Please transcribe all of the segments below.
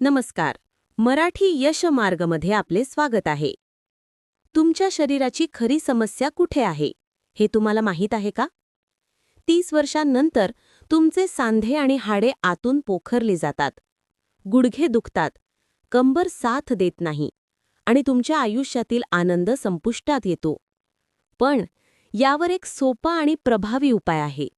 नमस्कार. मराठी यश मार्गमध्ये आपले स्वागत आहे. तुमच्या शरीराची खरी समस्या कुठे आहे? हे तुम्हाला माहीत आहे का? तीस वर्षांनंतर तुमचे सांधे आणि हाडे आतून पोखरले जातात. गुडघे दुखतात. कंबर साथ देत नाही. आणि तुमच्या आयुष्यातील आनंद संपुष्टात येतो. पण यावर एक सोपा आणि प्रभावी उपाय आहे.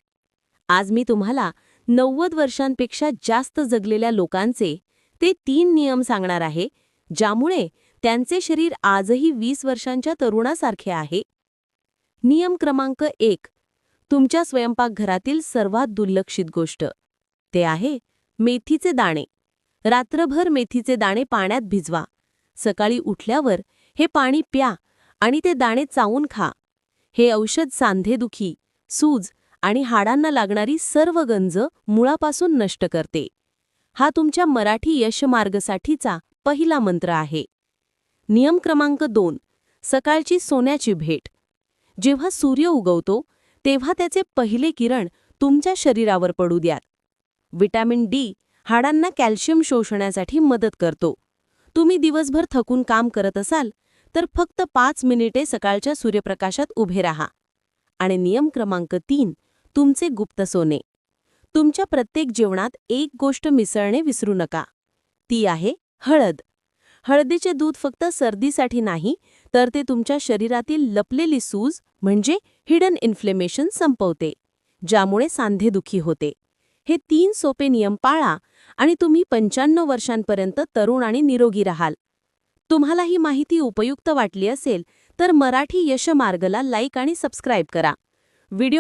आज मी तुम्हाला नव्वद वर्षांपेक्षा जास्त जगलेल्या लोकांचे ते तीन नियम सांगणार आहे ज्यामुळे त्यांचे शरीर आजही वीस वर्षांच्या तरुणासारखे आहे. नियम क्रमांक एक तुमच्या स्वयंपाकघरातील सर्वात दुर्लक्षित गोष्ट. ते आहे मेथीचे दाणे. रात्रभर मेथीचे दाणे पाण्यात भिजवा. सकाळी उठल्यावर हे पाणी प्या आणि ते दाणे चावून खा. हे औषध सांधेदुखी सूज आणि हाडांना लागणारी सर्व गंज मुळापासून नष्ट करते. हा तुमच्या मराठी यशमार्गसाठीचा पहिला मंत्र आहे. नियम क्रमांक दोन. सकाळची सोन्याची भेट. जेव्हा सूर्य उगवतो तेव्हा त्याचे पहिले किरण तुमच्या शरीरावर पडू द्यात. विटॅमिन डी हाडांना कॅल्शियम शोषण्यासाठी मदत करतो. तुम्ही दिवसभर थकून काम करत असाल तर फक्त पाच मिनिटे सकाळच्या सूर्यप्रकाशात उभे राहा. आणि नियम क्रमांक तीन. तुमचे गुप्त सोने. तुमच्या प्रत्येक जेवणात एक गोष्ट मिसळणे विसरू नका. ती आहे हळद. हळदीचे दूध फक्त सर्दीसाठी नाही तर ते तुमच्या शरीरातील लपलेली सूज म्हणजे हिडन इन्फ्लेमेशन संपवते ज्यामुळे सांधेदुखी होते. हे तीन सोपे नियम पाळा आणि तुम्ही पंच्याण्णव वर्षांपर्यंत तरुण आणि निरोगी राहाल. तुम्हाला ही माहिती उपयुक्त वाटली असेल तर मराठी यशमार्गला लाईक आणि सबस्क्राईब करा. व्हिडिओ